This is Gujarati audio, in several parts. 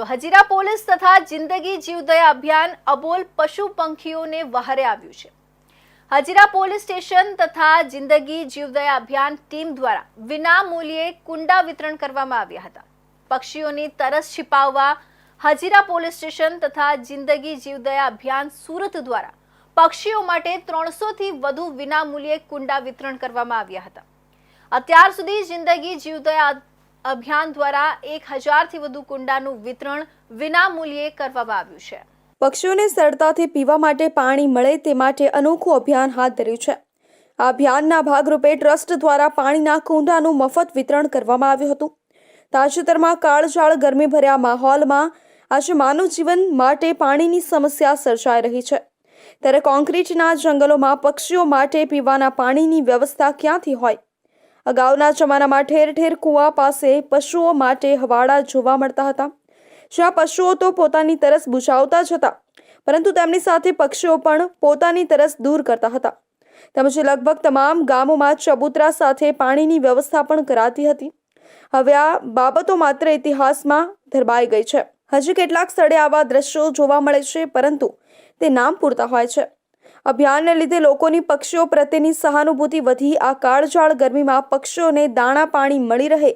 તો હજીરા પોલીસ તથા જિંદગી જીવદયા અભિયાન અબોલ પશુ પંખીઓને વહારે આવ્યું છે. હજીરા પોલીસ સ્ટેશન તથા જિંદગી જીવદયા અભિયાન ટીમ દ્વારા વિના મૂલ્યે કુંડા વિતરણ કરવામાં આવ્યા હતા. પક્ષીઓની તરસ છિપાવવા હજીરા પોલીસ સ્ટેશન તથા જિંદગી જીવદયા અભિયાન સુરત દ્વારા પક્ષીઓ માટે ત્રણસોથી વધુ વિનામૂલ્યે કુંડા વિતરણ કરવામાં આવ્યા હતા. અત્યાર સુધી જિંદગી જીવદયા અભિયાન દ્વારા એક હજારથી વધુ કુંડાનું વિતરણ વિનામૂલ્યે કરવામાં આવ્યું છે. પક્ષીઓને સરળતાથી પીવા માટે પાણી મળે તે માટે અનોખું અભિયાન હાથ ધર્યું છે. આ અભિયાનના ભાગરૂપે ટ્રસ્ટ દ્વારા પાણીના કુંડાનું મફત વિતરણ કરવામાં આવ્યું હતું. તાજેતરમાં કાળઝાળ ગરમીભર્યા માહોલમાં આજે માનવ જીવન માટે પાણીની સમસ્યા સર્જાઈ રહી છે. ત્યારે કોન્ક્રીટના જંગલોમાં પક્ષીઓ માટે પીવાના પાણીની વ્યવસ્થા ક્યાંથી હોય? અગાઉના જમાનામાં ઠેર ઠેર કૂવા પાસે પશુઓ માટે હવાડા જોવા મળતા હતા. જ્યાં પશુઓ તો પોતાની તરસ બુઝાવતા જ હતા, પરંતુ તેમની સાથે પક્ષીઓ પણ પોતાની તરસ દૂર કરતા હતા. તેમજ લગભગ તમામ ગામોમાં ચબૂતરા સાથે પાણીની વ્યવસ્થા પણ કરાતી હતી. હવે આ બાબતો માત્ર ઇતિહાસમાં ધરબાઈ ગઈ છે. હજી કેટલાક સ્થળે આવા દ્રશ્યો જોવા મળે છે, પરંતુ તે નામ પૂરતા હોય છે. અભિયાનને લીધે લોકોની પક્ષીઓ પ્રત્યેની સહાનુભૂતિ વધી, આ કાળઝાળ ગરમીમાં પક્ષીઓને દાણા પાણી મળી રહે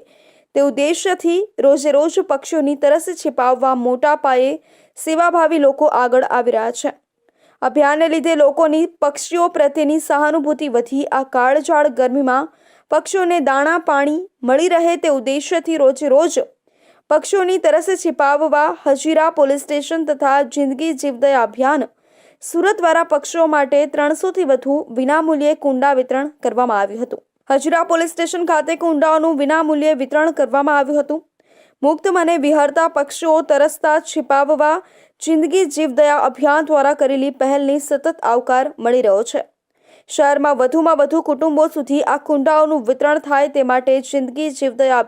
તે ઉદ્દેશ્યથી રોજે રોજ પક્ષીઓની તરસ છિપાવવા મોટા પાયે સેવાભાવી લોકો આગળ આવી રહ્યા છે. અભિયાનને લીધે લોકોની પક્ષીઓ પ્રત્યેની સહાનુભૂતિ વધી, આ કાળઝાળ ગરમીમાં પક્ષીઓને દાણા પાણી મળી રહે તે ઉદ્દેશ્યથી રોજે રોજ પક્ષીઓની તરસ છિપાવવા હજીરા પોલીસ સ્ટેશન તથા જિંદગી જીવદયા અભિયાન સુરત દ્વારા પક્ષીઓ માટે ત્રણસોથી વધુ વિનામૂલ્યે કુંડા વિતરણ કરવામાં આવ્યું હતું. હજીરા પોલીસ સ્ટેશન ખાતે કુંડાઓનું વિનામૂલ્યે વિતરણ કરવામાં આવ્યું હતું. મુક્ત મને વિહરતા પક્ષીઓ તરસતા છિપાવવા જિંદગી જીવદયા અભિયાન દ્વારા કરેલી પહેલની સતત આવકાર મળી રહ્યો છે. શહેરમાં વધુમાં વધુ કુટુંબો સુધી આ કુંડાઓનું વિતરણ થાય તે માટે જિંદગી જીવદયા